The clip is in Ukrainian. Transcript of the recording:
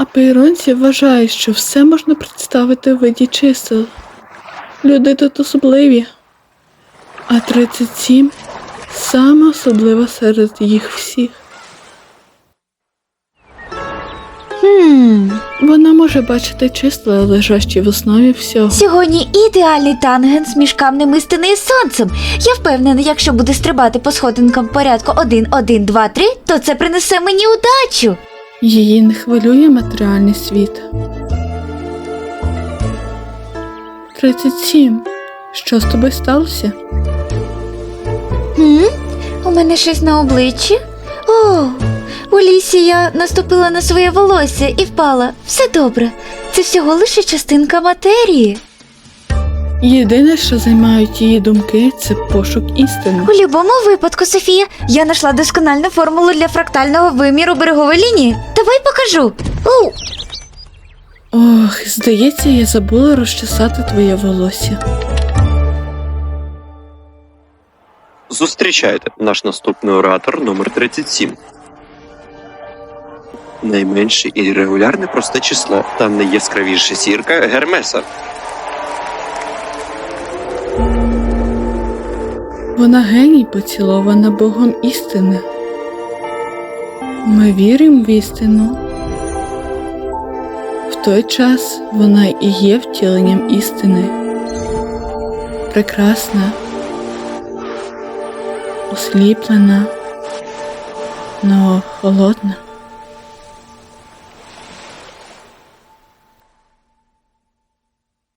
А пейронці вважають, що все можна представити у виді чисел. Люди тут особливі. А 37 саме особлива серед їх всіх. Хм, Вона може бачити числа, лежащі в основі всього. сьогодні ідеальний тангенс між камнем істини і сонцем. Я впевнена, якщо буде стрибати по сходинкам в порядку 1, 1, 2, 3, то це принесе мені удачу. Її не хвилює матеріальний світ. 37. Що з тобою сталося? Хм? У мене щось на обличчі? О, у лісі я наступила на своє волосся і впала. Все добре. Це всього лише частинка матерії. Єдине, що займають її думки, це пошук істини. У будь-якому випадку, Софія, я знайшла доскональну формулу для фрактального виміру берегової лінії. Давай покажу. Оу, Ох, здається, я забула розчесати твоє волосся. Зустрічайте наш наступний оратор номер 37. Найменше і регулярне просте число та найяскравіша сірка Гермеса. Вона геній поцілована Богом істини. Ми віримо в істину. В той час вона і є втіленням істини. Прекрасна, осліплена, но холодна.